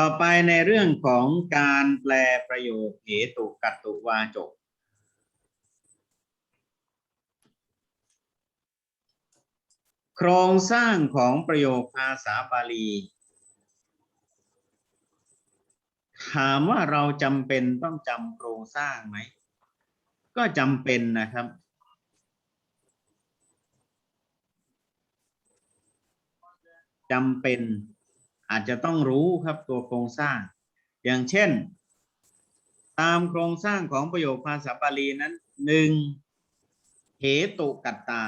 ต่อไปในเรื่องของการแปลประโยคเหตุกัตตุวาจก โครงสร้างของประโยคภาษาบาลี ถามว่าเราจำเป็นต้องจำโครงสร้างไหม ก็จำเป็นนะครับจำเป็น อาจจะต้องรู้ครับตัวโครงสร้าง อย่างเช่น ตามโครงสร้างของประโยคภาษาบาลีนั้นหนึ่งเหตุกัตตา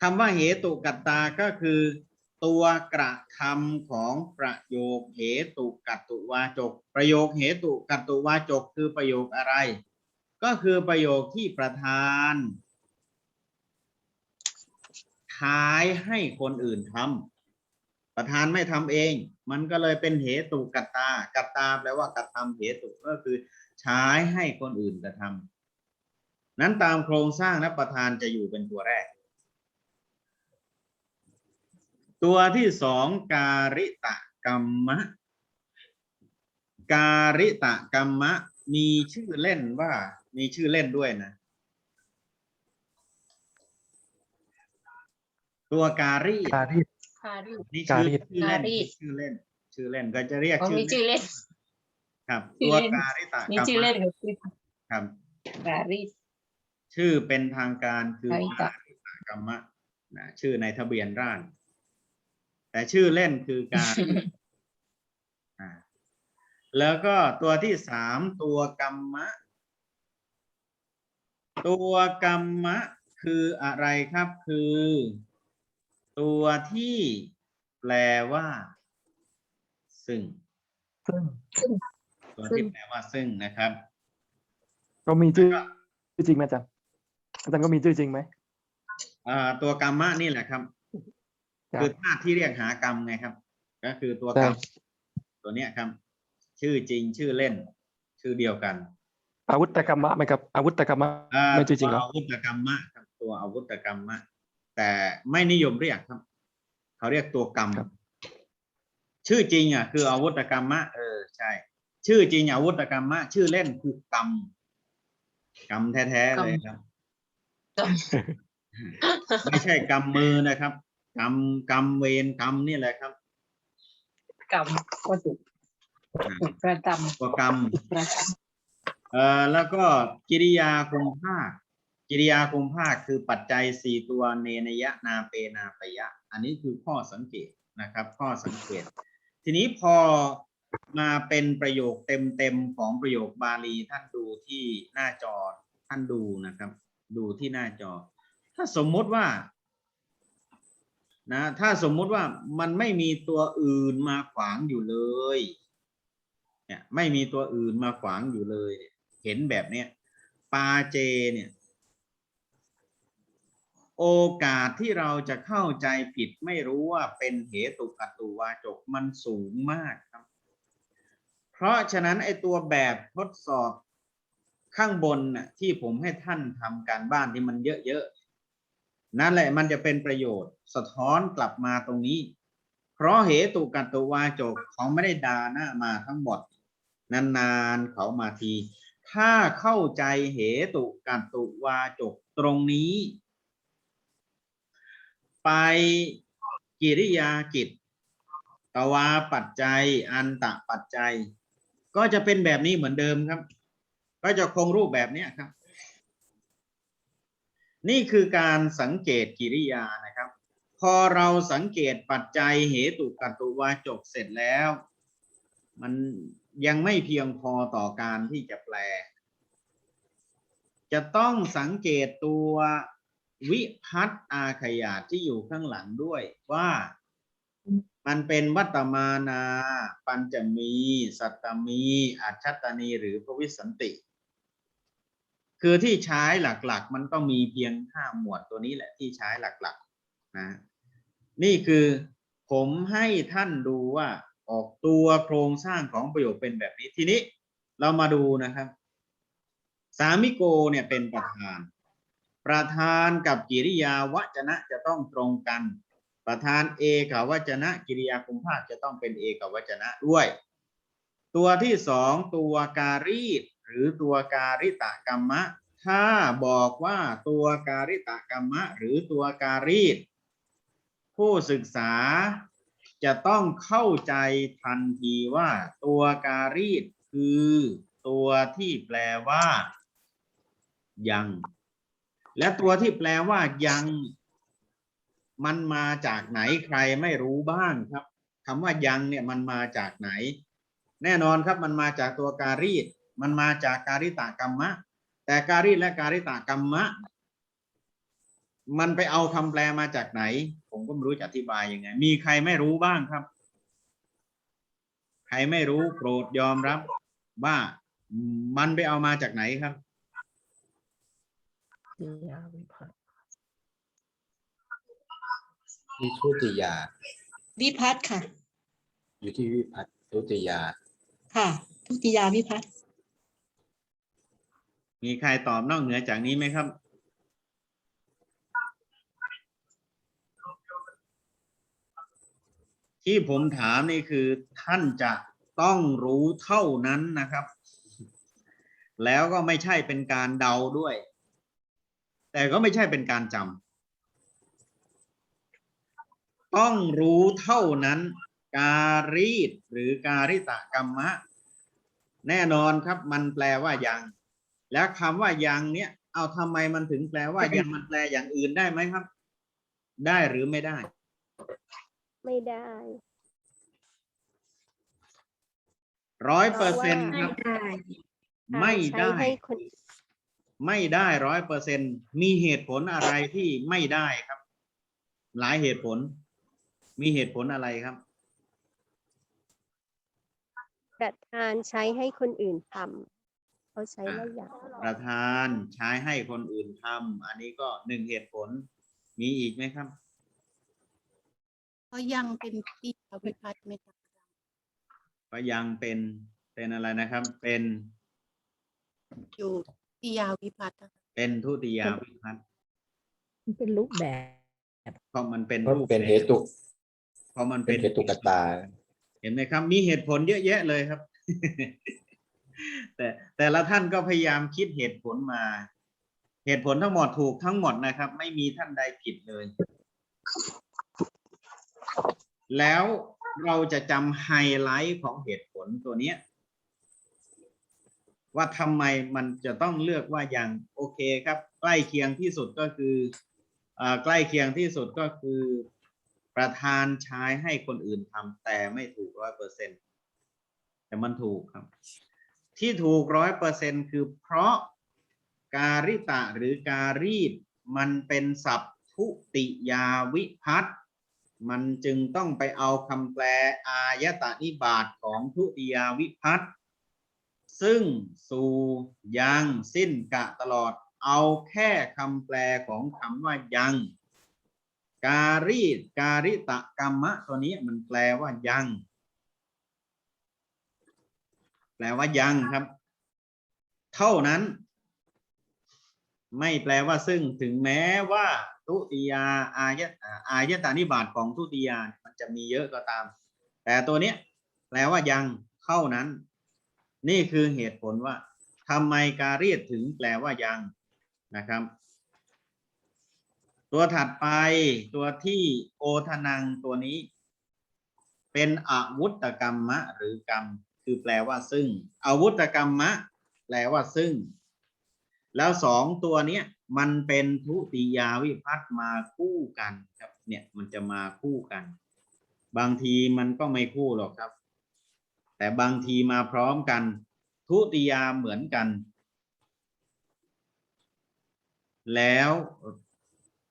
คำว่าเหตุกัตตาก็คือ ตัวกระทำของประโยคเหตุกัตตุวาจก ประโยคเหตุกัตตุวาจกคือประโยคอะไร ก็คือประโยคที่ประธานท้ายให้คนอื่นทำ ประธานไม่ทำเอง มันก็เลยเป็นเหตุกัตตา กัตตาแปลว่ากระทำเหตุก็คือใช้ให้คนอื่นกระทำนั้นตามโครงสร้างนะประธานจะอยู่เป็นตัวแรก ตัวที่สองการิตะกรรมะ การิตะกรรมะ มีชื่อเล่นว่า มีชื่อเล่นด้วยนะ ตัวการิการี ดคารีนี่ชื่อการิชื่อเล่นการิชื่อเล่น ชื่อเล่นก็จะเรียกเขาชื่อมีชื่อเล่น ครับ ชื่ตัอวเล่น การิตะมีกรรชื่อเล่นมะกับชื่อครับคารีชื่อเป็นทางการคือการิตะการิตะกรรมะนะชื่อในทะเบียนราษฎร์แต่ชื่อเล่นคือการอ่าแล้วก็ตัวที่สามตัวกรรมะ ตัวกรรมะคืออะไรครับคือ ตัวที่แปลว่า ซึ่ง ซึ่งตัวที่แปลว่าซึ่งนะครับ ก็มีชื่อชื่อจริงไหมอาจารย์อาจารย์ก็มีชื่อจริงไหมอ่าตัวกรรมะนี่แหละครับ ครับคือธาตุที่เรียกหากรรมไงครับ ก็คือตัวกรรม ตัวเนี้ยครับ ชื่อจริงชื่อเล่น ชื่อเดียวกันอาวุธกรรมะไหมครับอาวุธกรรมะอ่าไม่ชื่อจริงเหรตัวออาวุธกรรมะครับตัวอาวุธกรรมะ แต่ไม่นิยมเรียกครับ เขาเรียกตัวกรรมครับชื่อจริงอะคืออาวุธกรรมะเออใช่ ชื่อจริงอาวุธกรรมะชื่อเล่นคือกรรมกรรมแท้ๆเลยครับกรรมไม่ใช่กรรมมือนะครับกรรมกรรมเวรกรรมนี่แหละครับกรรมก็ถูกถูกประจตัวกรรมำประจเอ่อแล้วก็กิริยาคงภาค กิริยาคงภาคคือปัจจัยสี่ตัวเนนยะนาเปนาปยะ อันนี้คือข้อสังเกตนะครับ ข้อสังเกต ทีนี้พอมาเป็นประโยคเต็มๆของประโยคบาลีท่านดูที่หน้าจอท่านดูนะครับ ดูที่หน้าจอ ถ้าสมมติว่านะถ้าสมมุติว่ามันไม่มีตัวอื่นมาขวางอยู่เลยเนี่ยไม่มีตัวอื่นมาขวางอยู่เลยเนี่ยเห็นแบบเนี้ยปาเจเนี่ย โอกาสที่เราจะเข้าใจผิดไม่รู้ว่าเป็นเหตุกัตตุวาจกมันสูงมากครับ เพราะฉะนั้นไอตัวแบบทดสอบข้างบนน่ะที่ผมให้ท่านทำการบ้านที่มันเยอะๆนั่นแหละมันจะเป็นประโยชน์สะท้อนกลับมาตรงนี้ เพราะเหตุกัตตุวาจกเขาไม่ได้ดาหน้ามาทั้งหมด นานๆเขามาที ถ้าเข้าใจเหตุกัตตุวาจกตรงนี้ ไปกิริยากิจ ตวาปัจจัย อันตะปัจจัย ก็จะเป็นแบบนี้เหมือนเดิมครับ ก็จะคงรูปแบบนี้ครับ นี่คือการสังเกตกิริยานะครับ พอเราสังเกตปัจจัยเหตุกัตตุวาจกเสร็จแล้ว มันยังไม่เพียงพอต่อการที่จะแปล จะต้องสังเกตตัว วิพัตอาขยาตที่อยู่ข้างหลังด้วยว่า มันเป็นวัตตมานา ปัญจมี สัตตมีอัจฉตนีหรือพวิสันติ คือที่ใช้หลักๆ มันก็มีเพียงห้าหมวดตัวนี้แหละที่ใช้หลักๆนะนี่คือผมให้ท่านดูว่าออกตัวโครงสร้างของประโยคเป็นแบบนี้ทีนี้เรามาดูนะครับ สามิโกเนี่ยเป็นประธาน ประธานกับกิริยาวจนะจะต้องตรงกัน ประธานเอกวจนะ กิริยาคุมภาคจะต้องเป็นเอกวจนะด้วย ตัวที่สองตัวการีดหรือตัวการิตกรรมะ ถ้าบอกว่าตัวการิตกรรมะ หรือตัวการีดผู้ศึกษาจะต้องเข้าใจทันทีว่า ตัวการีดคือตัวที่แปลว่า ยัง และตัวที่แปลว่ายังมันมาจากไหนใครไม่รู้บ้างครับคำว่ายังเนี่ยมันมาจากไหน แน่นอนครับมันมาจากตัวการีดมันมาจากการิตากรรมะ แต่การีดและการิตากรรมะ มันไปเอาคำแปลมาจากไหน ผมก็ไม่รู้จะอธิบายยังไง มีใครไม่รู้บ้างครับ ใครไม่รู้โปรดยอมรับ ว่ามันไปเอามาจากไหนครับ กิริยาวิภัตที่ทุติยา วิพัฒน์ค่ะ อยู่ที่วิพัฒน์ทุติยา ค่ะ ทุติยาวิพัฒน์มีใครตอบนอกเหนือจากนี้ไหมครับ ที่ผมถามนี่คือท่านจะต้องรู้เท่านั้นนะครับ แล้วก็ไม่ใช่เป็นการเดาด้วย แต่ก็ไม่ใช่เป็นการจำต้องรู้เท่านั้น การีดหรือการิตกรรมะ แน่นอนครับ มันแปลว่ายัง แล้วคำว่ายังเนี่ย เอาทำไมมันถึงแปลว่ายังมันแปลอย่างอื่นได้ไหมครับ ได้หรือไม่ได้ ไม่ได้ร้อยเปอร์เซ็นต์ครับ ไม่ใช้ได้ให้คน ไม่ได้ร้อยเปอร์เซ็นมีเหตุผลอะไรที่ไม่ได้ครับ หลายเหตุผล มีเหตุผลอะไรครับ ประธานใช้ให้คนอื่นทำเขาใช้แล้วอย่างประธานใช้ให้คนอื่นทำอันนี้ก็หนึ่งเหตุผล มีอีกไหมครับก็ยังเป็นที่วิพัฒน์ไม่ต่างกันก็ยังเป็นเป็นอะไรนะครับ เป็นอยู่ ที่ยาวิพัฒน์นะคะเป็นทุติยาวิพัฒน์มันเป็นรูปแบบ เพราะมันเป็นเพราะรูปเป็นแบบเหตุเพราะมันเป็เป็นนเหตุกตา เห็นไหมครับ มีเหตุผลเยอะแยะเลยครับ แต่แต่ละท่านก็พยายามคิดเหตุผลมา เหตุผลทั้งหมดถูกทั้งหมดนะครับ ไม่มีท่านใดผิดเลย แล้วเราจะจำไฮไลท์ของเหตุผลตัวเนี้ย ว่าทำไมมันจะต้องเลือกว่าอย่างโอเคครับ ใกล้เคียงที่สุดก็คืออใกล้เคียงที่สุดก็คือ ประธานใช้ให้คนอื่นทำแต่ไม่ถูกร้อยเปอร์เซ็นแต่มันถูกครับ ที่ถูกร้อยเปอร์เซ็นคือเพราะการิตะหรือการีดมันเป็นศัพทุติยาวิพัตมันจึงต้องไปเอาคำแปลอายตานิบาตของทุติยาวิพัตน์ ซึ่งสู่ยังสิ้นกะตลอด เอาแค่คำแปลของคำว่ายัง การีการิตะกรรมะตัวนี้มันแปลว่ายัง แปลว่ายังครับ เท่านั้น ไม่แปลว่าซึ่งถึงแม้ว่า ทุติยาอายะอ่าอายตานิบาตของทุติยามันจะมีเยอะก็ตาม แต่ตัวเนี้ยแปลว่ายังเท่านั้น นี่คือเหตุผลว่าทำไมการียดถึงแปลว่ายังนะครับ ตัวถัดไปตัวที่โอทนังตัวนี้ เป็นอาวุธกรรมะ หรือกรรม คือแปลว่าซึ่งอาวุธกรรมะ แปลว่าซึ่ง แล้วสองตัวเนี้ยมันเป็นทุติยาวิพัตมาคู่กันครับ เนี่ยมันจะมาคู่กัน บางทีมันก็ไม่คู่หรอกครับ แต่บางทีมาพร้อมกัน ทุติยาเหมือนกัน แล้ว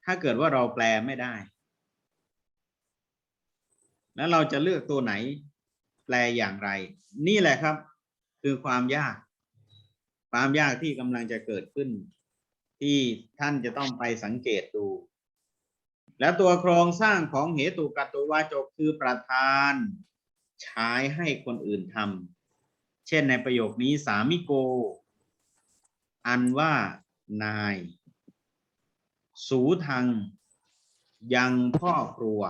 ถ้าเกิดว่าเราแปลไม่ได้ แล้วเราจะเลือกตัวไหน แปลอย่างไร นี่แหละครับ คือความยาก ความยากที่กำลังจะเกิดขึ้น ที่ท่านจะต้องไปสังเกตดูแล้วตัวโครงสร้างของเหตุกัตตุวาจกคือประธาน ใช้ให้คนอื่นทำเช่นในประโยคนี้สามิโก อันว่านาย สูทัง ยังพ่อครัว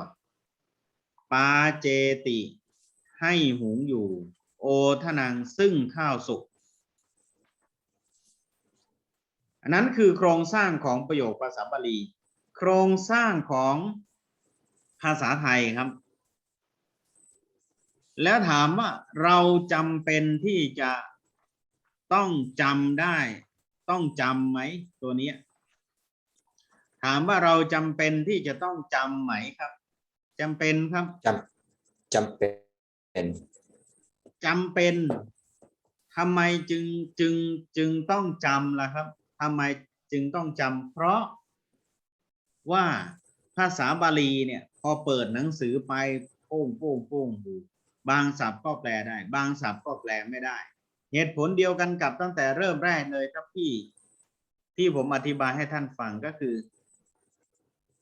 ปาเจติ ให้หุงอยู่ โอทนังซึ่งข้าวสุกอันนั้นคือโครงสร้างของประโยคภาษาบาลี โครงสร้างของภาษาไทยครับ แล้วถามว่าเราจำเป็นที่จะต้องจำได้ ต้องจำไหมตัวเนี้ยถามว่าเราจำเป็นที่จะต้องจำไหมครับจำเป็นครับจำจำเป็นจำเป็นทำไมจึงจึงจึงต้องจำล่ะครับทำไมจึงต้องจำเพราะว่าภาษาบาลีเนี่ย พอเปิดหนังสือไปโป้งโป้งโป้งดู บางศัพท์ก็แปลได้ บางศัพท์ก็แปลไม่ได้ เหตุผลเดียวกันกับตั้งแต่เริ่มแรกเลยครับพี่ที่ผมอธิบายให้ท่านฟังก็คือ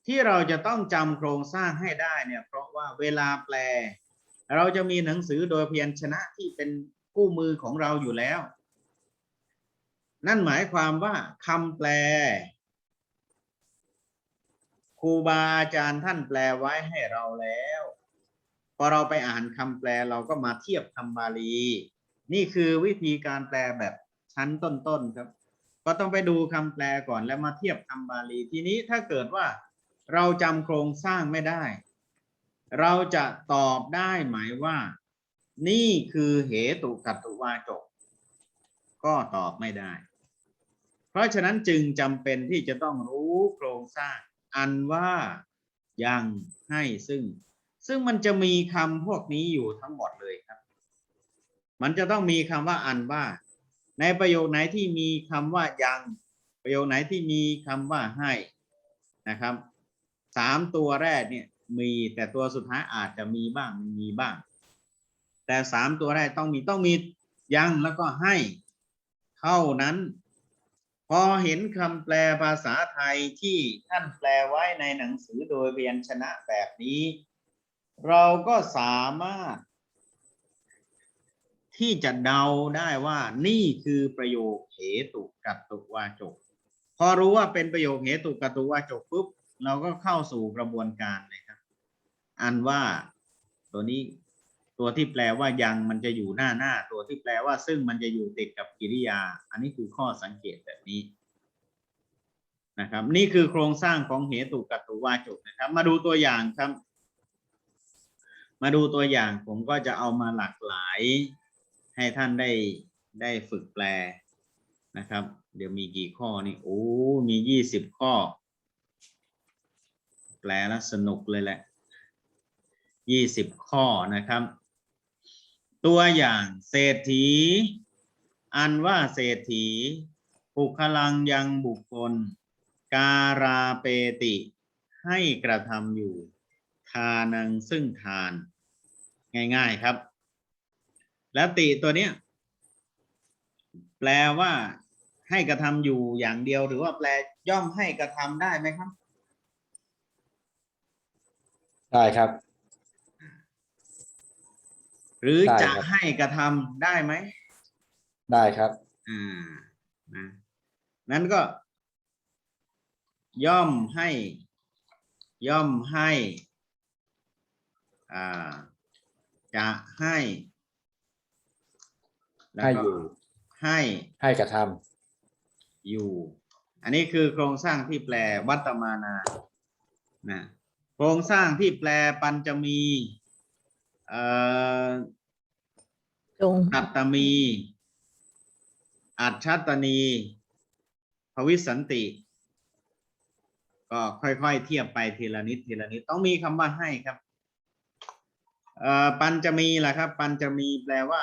ที่เราจะต้องจำโครงสร้างให้ได้เนี่ย เพราะว่าเวลาแปล เราจะมีหนังสือโดยเพียัญชนะที่เป็นคู่มือของเราอยู่แล้ว นั่นหมายความว่าคำแปลครูบาอาจารย์ท่านแปลไว้ให้เราแล้ว พอเราไปอ่านคำแปลเราก็มาเทียบคำบาลี นี่คือวิธีการแปลแบบชั้นต้นๆครับ ก็ต้องไปดูคำแปลก่อนแล้วมาเทียบคำบาลี ทีนี้ถ้าเกิดว่าเราจำโครงสร้างไม่ได้ เราจะตอบได้ไหมว่า นี่คือเหตุกัตตุวาจก ก็ตอบไม่ได้ เพราะฉะนั้นจึงจำเป็นที่จะต้องรู้โครงสร้าง อันว่ายังให้ซึ่ง ซึ่งมันจะมีคำพวกนี้อยู่ทั้งหมดเลยครับ มันจะต้องมีคำว่าอันว่า ในประโยคไหนที่มีคำว่ายัง ประโยคไหนที่มีคำว่าให้นะครับสามตัวแรกเนี่ยมีแต่ตัวสุดท้ายอาจจะมีบ้างไม่มีบ้าง แต่สามตัวแรกต้องมีต้องมียังแล้วก็ให้เท่านั้น พอเห็นคำแปลภาษาไทยที่ท่านแปลไว้ในหนังสือโดยพยัญชนะแบบนี้ เราก็สามารถ ที่จะเดาได้ว่านี่คือประโยคเหตุกัตตุวาจก พอรู้ว่าเป็นประโยคเหตุกัตตุวาจกปุ๊บเราก็เข้าสู่กระบวนการเลยครับ อันว่าตัวนี้ตัวที่แปลว่ายังมันจะอยู่หน้าหน้า ตัวที่แปลว่าซึ่งมันจะอยู่ติดกับกิริยา อันนี้คือข้อสังเกตแบบนี้นะครับ นี่คือโครงสร้างของเหตุกัตตุวาจกนะครับ มาดูตัวอย่างครับ มาดูตัวอย่างผมก็จะเอามาหลากหลาย ให้ท่านได้ได้ฝึกแปลนะครับ เดี๋ยวมีกี่ข้อนี่โอ้มียี่สิบข้อ แปลแล้วสนุกเลยแหละยี่สิบข้อนะครับ ตัวอย่างเศรษฐี อันว่าเศรษฐีปุคลังยังบุคคล การาเปติให้กระทำอยู่ ทานังซึ่งทาน ง่ายๆครับ แล้วติตัวเนี้ย แปลว่าให้กระทำอยู่อย่างเดียวหรือว่าแปลย่อมให้กระทำได้ไหมครับ ได้ครับ หรือได้จะครับ ให้กระทำได้ไหม ได้ครับ อ่า นะ นั้นก็ ย่อมให้ ย่อมให้อ่า จะให้แล้วให้ก็อยู่ ให้ให้กระทอยู่ อันนี้คือโครงสร้างที่แปลวัตมานานะโครงสร้างที่แปลปัญจมีเอ่อ จงอัตตมี อัจฉตนี ภวิสันติ ก็ค่อยๆ เทียบไปทีละนิดทีละนิด ต้องมีคำว่าให้ครับ เอ่อปัญจมีล่ะครับ ปัญจมีแปลว่า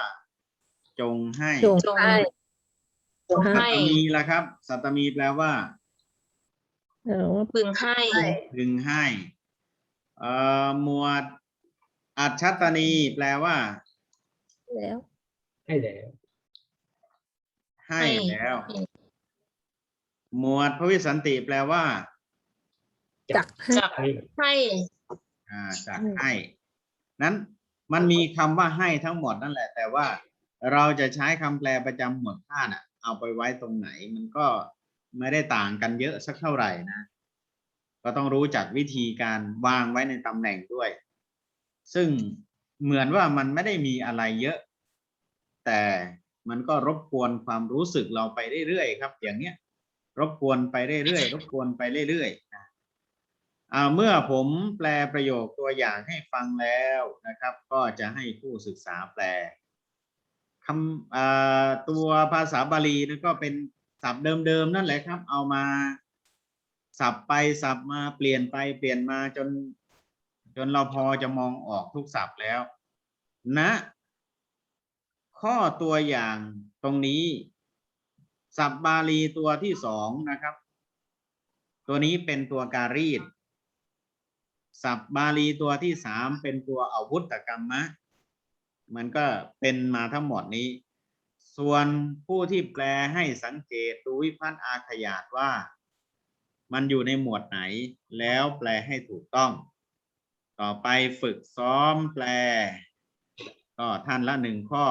จงให้จง จงให้ จงสัให้ตมีล่ะครับ สัตมีแปลว่า เออว่าพึงให้ พึงให้ เอ่อหมวด อัจฉตนีแปลว่า แล้วำให้แล้ว ให้ให้ แล้ว หมวดพระวิสันติแปลว่าจักให้ จักให้ อ่าจากให้ นั้นมันมีคำว่าให้ทั้งหมดนั่นแหละ แต่ว่าเราจะใช้คำแปลประจำหมวดท่าน่ะ เอาไปไว้ตรงไหนมันก็ไม่ได้ต่างกันเยอะสักเท่าไหร่นะ ก็ต้องรู้จักวิธีการวางไว้ในตำแหน่งด้วย ซึ่งเหมือนว่ามันไม่ได้มีอะไรเยอะ แต่มันก็รบกวนความรู้สึกเราไปเรื่อยๆครับ อย่างเนี้ย รบกวนไปเรื่อยๆรบกวนไปเรื่อยๆนะ เมื่อผมแปลประโยคตัวอย่างให้ฟังแล้วนะครับ ก็จะให้ผู้ศึกษาแปลคำตัวภาษาบาลีนั่นก็เป็นศัพท์เดิมๆนั่นแหละครับ เอามาสับไปสับมาเปลี่ยนไปเปลี่ยนมาจน จนเราพอจะมองออกทุกศัพท์แล้ว นะ ข้อตัวอย่างตรงนี้ ศัพท์บาลีตัวที่สองนะครับ ตัวนี้เป็นตัวการีด ศัพท์บาลีตัวที่สามเป็นตัวอาวุธกรรมะ มันก็เป็นมาทั้งหมดนี้ ส่วนผู้ที่แปลให้สังเกตดูวิพัฒน์อาขยาตว่า มันอยู่ในหมวดไหน แล้วแปลให้ถูกต้อง ต่อไปฝึกซ้อมแปล ก็ท่านละหนึ่งข้อ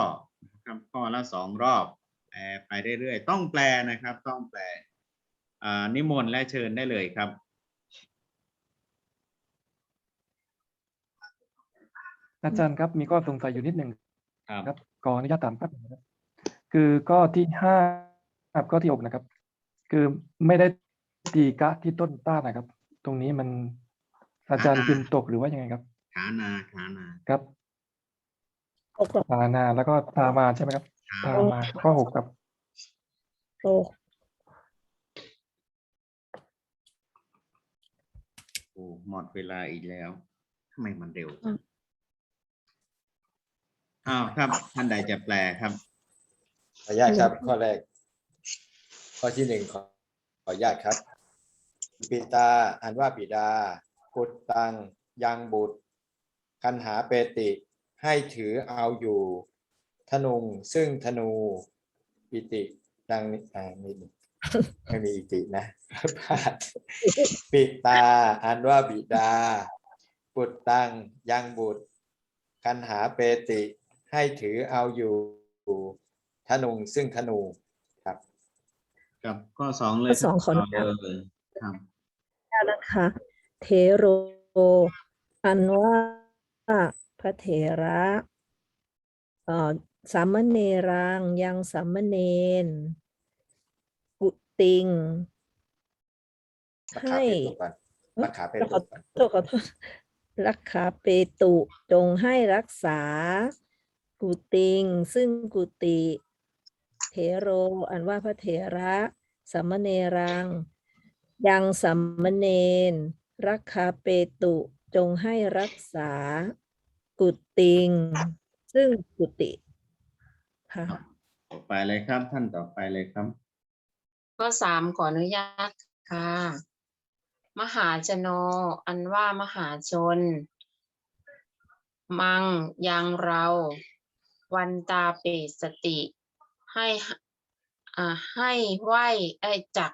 ครับข้อละสองรอบแปลไปเรื่อยๆ ต้องแปลนะครับ ต้องแปลนิมนต์และเชิญได้เลยครับ อาจารย์ครับมีข้อสงสัยอยู่นิดหนึ่งครับครับขออนุญาตถามแป๊บนึงนะครับคือข้อที่ห้าครับข้อที่หกนะครับ คือไม่ได้ตีกะที่ต้นต้านนะครับ ตรงนี้มันอาจารย์พิมพ์ตกหรือว่ายังไงครับขานาขานาครับตกกับตานาแล้วก็ตามาใช่ไหมครับขาตามาข้อหกครับโตกโอ้หมดเวลาอีกแล้วทำไมมันเร็ว อ้าวครับ ท่านใดจะแปลครับ ขออนุญาตครับ ข้อแรก ข้อที่หนึ่งขอขออนุญาตครับปิตาอ่านว่าปิดาปุตตัง ยังบุตร คันหาเปติ ให้ถือเอาอยู่ ธนุงซึ่งธนู ปิติ ดังนี้อ่าไม่มีไม่มีอิตินะพลาดปิตาอ่านว่าบิดาปุตตัง ยังบุตร คันหาเปติ ให้ถือเอาอยู่ธนุงซึ่งธนูครับ กับข้อสองเลยข้อสองขออนุญาตเเลยครับนะคะเทโร อันว่าพระเถระเอ่อสามเณรังยังสามเณรกุติงรักขาให้เป็นตัวก่อนรักขาเป็นตัวก่อน โทษขอโทษรักขาเปตุจงให้รักษา กุติง ซึ่งกุติเถโร อันว่าพระเถระสามเณรัง ยังสามเณรรักขาเปตุจงให้รักษา กุติง ซึ่งกุติค่ะต่อไปเลยครับ ท่านต่อไปเลยครับ ข้อสามขออนุญาตค่ะ มหาชโนอันว่ามหาชน มังยังเรา วันตาเปสติ ให้อ่าให้ไหวไอจัก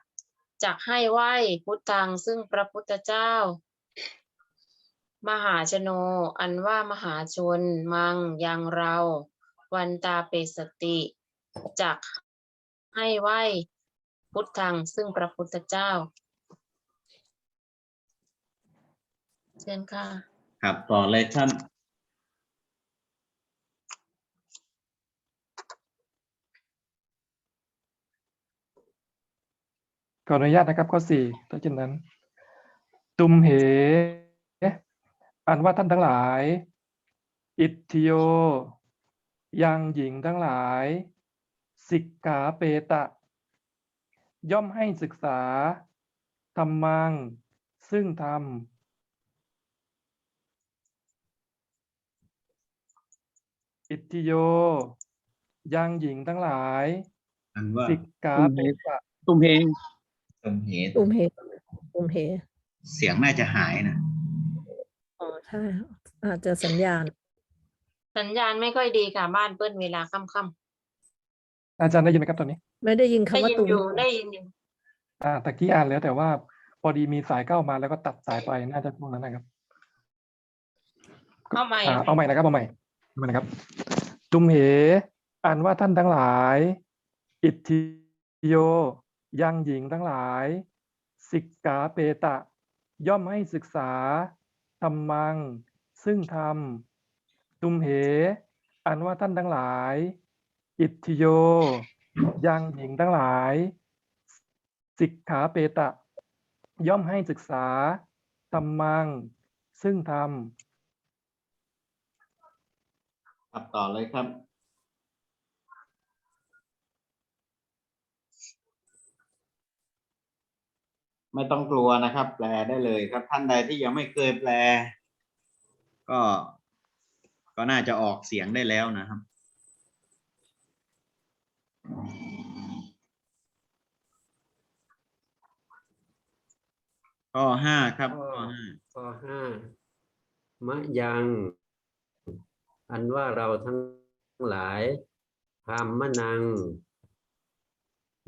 จักให้ไหวพุทธังซึ่งพระพุทธเจ้า มหาชโน อันว่ามหาชนมังยังเรา วันตาเปสติจักให้ไหวพุทธังซึ่งพระพุทธเจ้าเชิญค่ะครับต่อเลยครับ ขออนุญาตนะครับข้อสี่ถ้าเช่นนั้น ตุมเหอันว่าท่านทั้งหลาย อิทธิโย ยังหญิงทั้งหลาย สิกขาเปตะ ย่อมให้ศึกษาธรรมัง ซึ่งธรรมอิทธิโย ยังหญิงทั้งหลาย อันว่าสิกขาเปตะ ตุมเพง ตมเหตุมเหตุมเหเสียงน่าจะหายนะ อ๋อใช่อาจจะสัญญาณ สัญญาณไม่ค่อยดีค่ะบ้านเปิ้ลเวลาค่ำอาจารย์ได้ยินไหมครับตอนนี้ ไม่ได้ยินๆคำได้ว่ายินตุมอยู่ได้ยินอยู่อ่าตะกี้อ่านแล้วแต่ว่าพอดีมีสายเข้ามาแล้วก็ตัดสายไปน่าจะช่วงนั้นนะครับเข้าใหม่อ่าเอาใหม่นะครับเอาใหม่เอาใหม่นะครับตุมเหอ่านว่าท่านทั้งหลาย อิทธิโย ยังหญิงทั้งหลาย สิกขาเปตะ ย่อมให้ศึกษาธรรมัง ซึ่งธรรม ตุมเห อันว่าท่านทั้งหลาย อิทธิโย ยังหญิงทั้งหลาย สิกขาเปตะ ย่อมให้ศึกษาธรรมัง ซึ่งธรรม ครับต่อเลยครับ ไม่ต้องกลัวนะครับ แปลได้เลยครับ ท่านใดที่ยังไม่เคยแปล ก็ ก็น่าจะออกเสียงได้แล้วนะครับ ข้อห้าครับข้อข้อห้าข้อห้ามะยัง อันว่าเราทั้งหลายพามมะนัง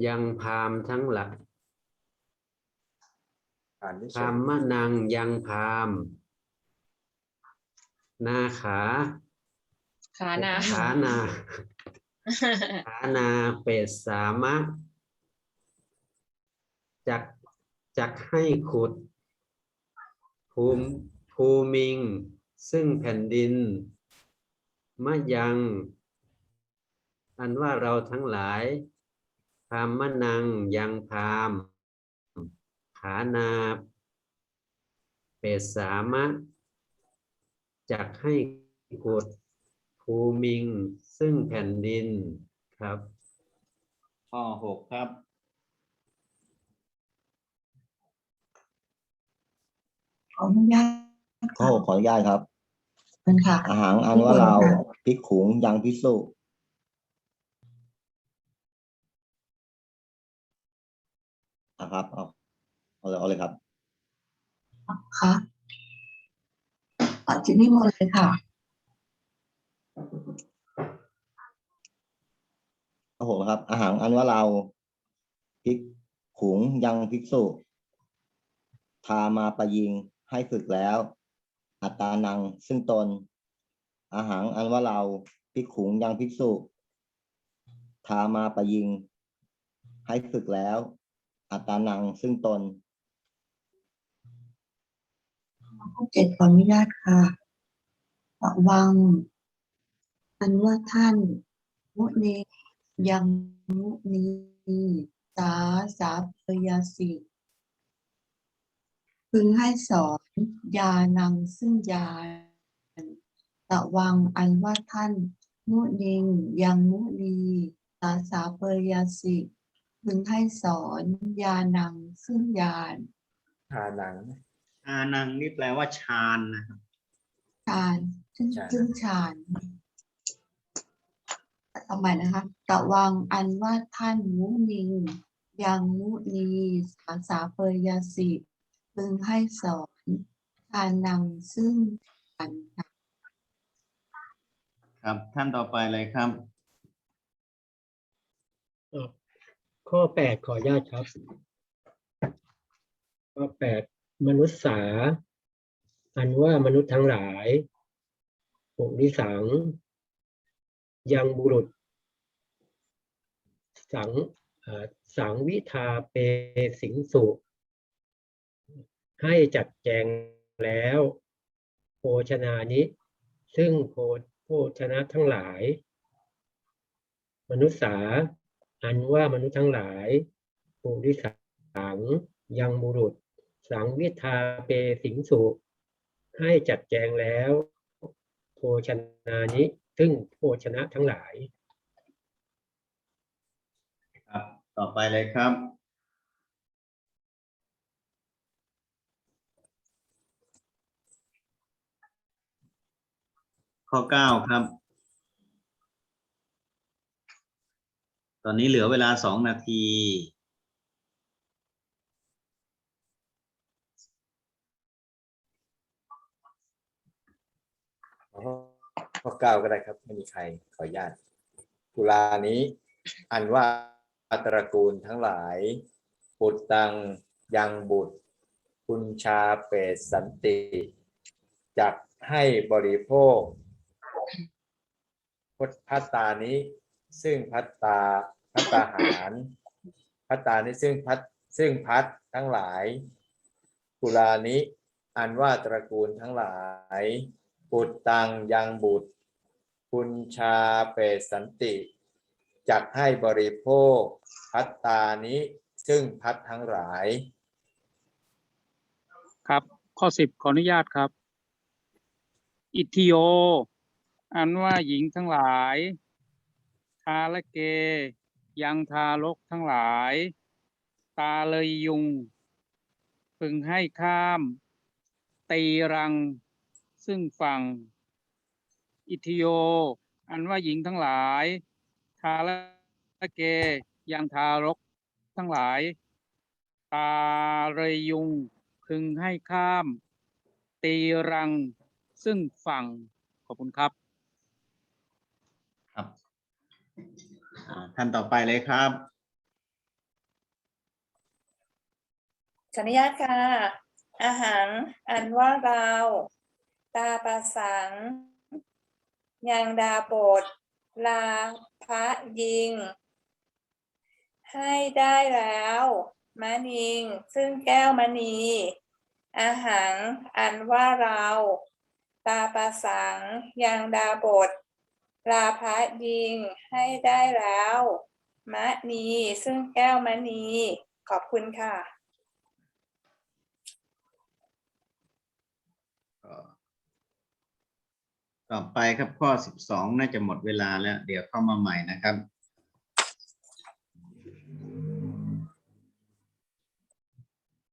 ยังพามทั้งหลาย อ่านที่พามมะนังยังพามนาขาขานา ขานา ขานาเป็ดสามะจักจักให้ขุด ภูมิภูมิง ซึ่งแผ่นดิน มะยัง อันว่าเราทั้งหลายพามมะนังยังพาม ขานาเป็ดสามะจักให้ขุดภูมิง ซึ่งแผ่นดินครับ ข้อหกครับ ขออนุญาตข้อหกขออนุญาตครับ เป็นค่ะ อาหารอันว่าเราพิกขุงยังพิสุนะครับเอา เอาเลยเอาเลยครับค่ะตัดที่นี่หมดเลยค่ะข้อหกนะครับ อาหารอันว่าเราพิกขุงยังภิกษุพามาประยิงให้ฝึกแล้ว อัตตานังซึ่งตน อาหารอันว่าเราพิกขุงยังภิกษุพามาประยิง ให้ฝึกแล้ว อัตตานังซึ่งตน ข้อเจ็ดขออนุญาตค่ะระวัง อันว่าท่านมุนียังมุนีสาสาพยาสิพึงให้สอนยานังซึ่งยาระวังอันว่าท่านมุนิงยังมุนีสาสาพยาสิพึงให้สอนยานังซึ่งยานทานัง ชานังนี่แปลว่าฌานนะครับฌานซึ่งฌานซึ่งฌานเอาใหม่นะคะระวังอันว่าท่านมุนิงยังมุนีสาสาเปยยาสิพึงให้สอนฌานังซึ่งฌานค่ะครับ ท่านต่อไปเลยครับข้อแปดขออนุญาตครับ ข้อแปด มนุษย์สา อันว่ามนุษย์ทั้งหลายปุริสัง ยังบุรุษ สังสังวิทาเปสิงสุ ให้จัดแจงแล้ว โภชนานิซึ่งโภโภชนะทั้งหลาย มนุษย์สา อันว่ามนุษย์ทั้งหลายปุริสังยังบุรุษ สังวิทาเปสิงสุให้จัดแจงแล้ว โภชนานิซึ่งโภชนะทั้งหลายครับต่อไปเลยครับ ข้อเก้าครับ ตอนนี้เหลือเวลาสองนาที ข้อเก้าก็ได้ครับ ไม่มีใครขออนุญาตกุลานี้ อันว่าตระกูลทั้งหลายปุตตังยังบุตร คุณชาเปตสันติจักให้บริโภคพุทพัตตานี้ ซึ่งพัตตาพัตตาหาร พัตตานี้ซึ่งพัตซึ่งพัดทั้งหลายกุลานี้ อันว่าตระกูลทั้งหลาย ปุตตังยังบุตร คุณชาเปสันติ จักให้บริโภคพัตตานิซึ่งพัดทั้งหลาย ครับ ข้อสิบขออนุญาตครับ อิทธิโย อันว่าหญิงทั้งหลายทาละเก ยังทารกทั้งหลาย ตาเลยยุง พึงให้ข้าม ตีรัง ซึ่งฝั่งอิทธิโย อันว่าหญิงทั้งหลาย ทาละเกยังทารกทั้งหลาย ตาเลยยุงพึงให้ข้าม ตีรัง ซึ่งฝั่งขอบคุณครับ ครับอ่าท่านต่อไปเลยครับ ขออนุญาตค่ะ อาหารอันว่าเรา ตาประสัง ยังดาบท ลาพระยิง ให้ได้แล้วมะนิง ซึ่งแก้วมณี อาหารอันว่าเรา ตาประสัง ยังดาบท ลาพระยิง ให้ได้แล้วมะนี ซึ่งแก้วมณี ขอบคุณค่ะ ต่อไปครับข้อสิบสองน่าจะหมดเวลาแล้ว เดี๋ยวเข้ามาใหม่นะครับ